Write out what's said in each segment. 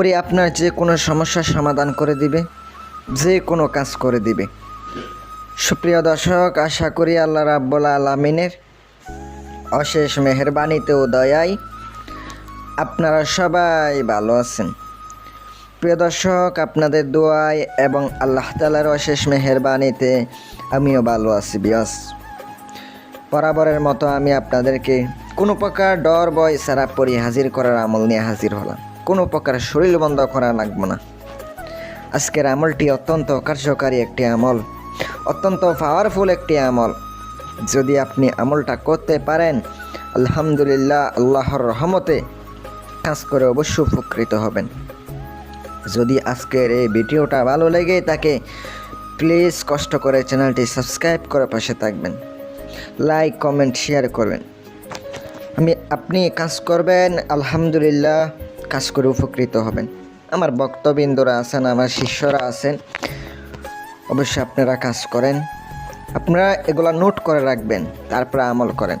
পরে আপনার যে কোনো সমস্যার সমাধান করে দিবে, যে কোনো কাজ করে দিবে। সুপ্রিয় দর্শক, আশা করি আল্লাহ রাব্বুল আলমিনের অশেষ মেহরবানিতে ও দয়ায় আপনারা সবাই ভালো আছেন। প্রিয় দর্শক, আপনাদের দোয়ায় এবং আল্লাহ তালার অশেষ মেহরবানিতে আমিও ভালো আছি, বিয়স। বরাবরের মতো আমি আপনাদেরকে কোনো প্রকার ডর বয় সারা পরি হাজির করার আমল নিয়ে হাজির হলাম। কোনো প্রকার শরীর বন্ধ করা লাগবে না। আজকের আমলটি অত্যন্ত কার্যকারী একটি আমল, অত্যন্ত পাওয়ারফুল একটি আমল। যদি আপনি আমলটা করতে পারেন, আলহামদুলিল্লাহ আল্লাহর রহমতে কাজ করে অবশ্য উপকৃত হবেন। যদি আজকের এই ভিডিওটা ভালো লেগে থাকে প্লিজ কষ্ট করে চ্যানেলটি সাবস্ক্রাইব করে পাশে থাকবেন। লাইক কমেন্ট শেয়ার করবেন। আমি, আপনি কাজ করবেন, আলহামদুলিল্লাহ। কাজ করে উপকৃত হবেন। আমার বক্তবিন্দুরা আছেন, আমার শিষ্যরা আছেন। অবশ্যই আপনারা কাজ করেন। আপনারা এগুলা নোট করে রাখবেন, তারপরে আমল করেন।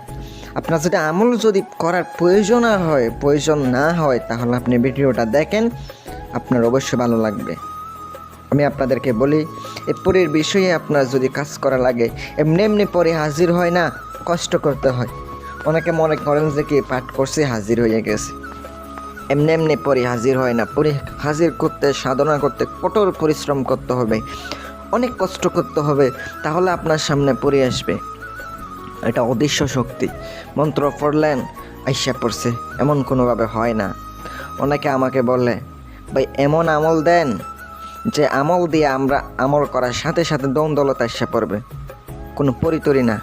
আপনার যদি আমল যদি করার প্রয়োজন আর হয়, প্রয়োজন না হয়, তাহলে আপনি ভিডিওটা দেখেন, আপনার অবশ্যই ভালো লাগবে। আমি আপনাদেরকে বলি, এ পরের বিষয়ে আপনার যদি কাজ করা লাগে, এমনি এমনি পরে হাজির হয় না, কষ্ট করতে হয়। অনেকে মনে করেন যে কি, পাঠ করছে, হাজির হয়ে গেছে। এমনি এমনি পরে হাজির হয় না। পরে হাজির করতে, সাধনা করতে কঠোর পরিশ্রম করতে হবে। অনেক কষ্ট করতে হবে, তাহলে আপনার সামনে পড়ে আসবে। এটা অদৃশ্য শক্তি। মন্ত্র পড়লেন, আইসা পড়ছে। এমন কোনোভাবে হয় না। অনেকে আমাকে বলে, ভাই, এমন আমল দেন যে আমল দিয়ে আমরা আমল করার সাথে সাথে দ্বন্দ্বলতা এসে পড়বে। কোনো পরিতরি না।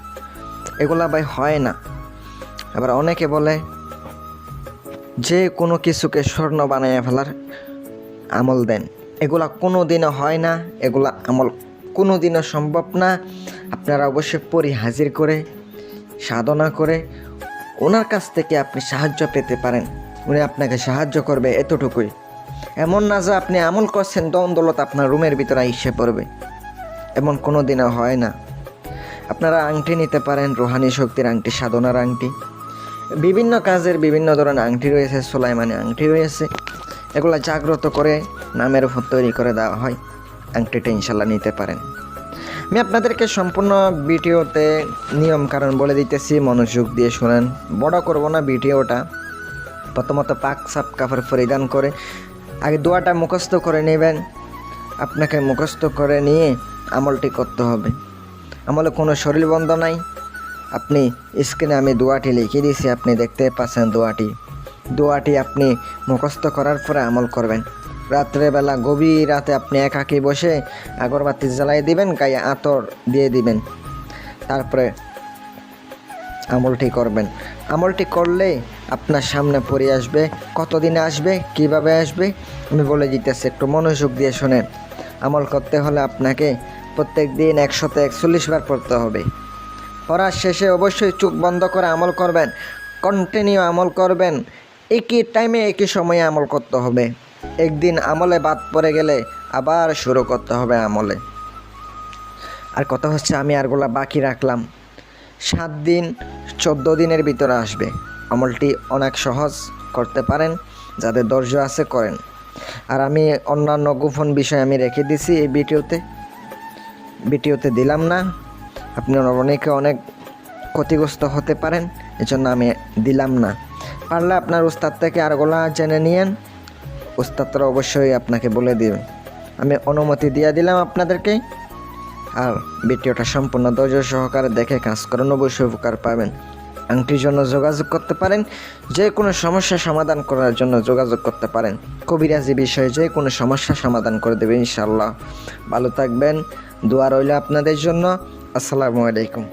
এগুলা ভাই হয় না। আবার অনেকে বলে যে কোনো কিছুকে স্বর্ণ বানাইয়া ফেলার আমল দেন। এগুলা কোনো দিনও হয় না, এগুলা আমল কোনো দিনও সম্ভব না। আপনারা অবশ্যই পরি হাজির করে, সাধনা করে ওনার কাছ থেকে আপনি সাহায্য পেতে পারেন। উনি আপনাকে সাহায্য করবে এতটুকুই। এমন না যে আপনি আমল করছেন, দ্বন্দ্বলত আপনার রুমের ভিতরে ইসে পড়বে। এমন কোনো দিনও হয় না। আপনারা আংটি নিতে পারেন, রোহানি শক্তির আংটি, সাধনার আংটি। বিভিন্ন কাজের বিভিন্ন ধরনের আংটি রয়েছে, সোলাইমানি আংটি রয়েছে। এগুলো জাগ্রত করে নামের উপর তৈরি করে দেওয়া হয়। আংটিটা ইনশাল্লাহ নিতে পারেন। আমি আপনাদেরকে সম্পূর্ণ ভিডিওতে নিয়ম কারণ বলে দিতেছি, মনোযোগ দিয়ে শোনেন। বড় করব না ভিডিওটা। প্রথমত পাক সাপ কাপড় পরিধান করে, আগে দোয়াটা মুখস্থ করে নেবেন। আপনাকে মুখস্থ করে নিয়ে আমলটি করতে হবে। আমলে কোনো শরীর বন্ধ নাই। আপনি স্ক্রিনে আমি দোয়াটি লিখে দিয়েছি, আপনি দেখতে পাচ্ছেন দোয়াটি। দোয়াটি আপনি মুখস্থ করার পরে আমল করবেন। রাত্রেবেলা গভীর রাতে আপনি একাকি বসে আগরবাতি জ্বালাই দিবেন, গায়ে আতর দিয়ে দিবেন। তারপরে আমলটি করবেন। আমলটি করলে আপনার সামনে পড়ে আসবে, কতদিনে আসবে, কীভাবে আসবে, আমি বলে দিতেছি, একটু মনোযোগ দিয়ে শোনেন। আমল করতে হলে আপনাকে প্রত্যেক দিন একশত একচল্লিশ বার পড়তে হবে। পড়ার শেষে অবশ্যই চোখ বন্ধ করে আমল করবেন কন্টিনিউ আমল করবেন। একই টাইমে একই সময়ে আমল করতে হবে। একদিন আমলে বাদ পড়ে গেলে আবার শুরু করতে হবে আমলে। আর কথা হচ্ছে, আমি আরগুলা বাকি রাখলাম। সাত দিন, চোদ্দ দিনের ভিতরে আসবে। আমলটি অনেক সহজ, করতে পারেন, যাদের ধৈর্য আছে করেন। আর আমি অন্যান্য গোপন বিষয় আমি রেখে দিছি এই ভিডিওতে। ভিডিওতে দিলাম না। আপনি অনেকে অনেক ক্ষতিগ্রস্ত হতে পারেন, এজন্য আমি দিলাম না। পারলে আপনার উস্তাদ থেকে আর গোলা জেনে নিয়েন, উস্তাদরা অবশ্যই আপনাকে বলে দিবেন। আমি অনুমতি দিয়ে দিলাম আপনাদেরকে, আর ভিডিওটা সম্পূর্ণ ধৈর্য সহকারে দেখে কাজ করেন, অবশ্যই উপকার পাবেন। আংটির জন্য যোগাযোগ করতে পারেন যে কোনো সমস্যা সমাধান করার জন্য যোগাযোগ করতে পারেন। কবিরাজি বিষয়ে যে কোনো সমস্যা সমাধান করে দেবে ইনশাল্লাহ ভালো থাকবেন, দোয়া রইল আপনাদের জন্য। আসসালামু আলাইকুম।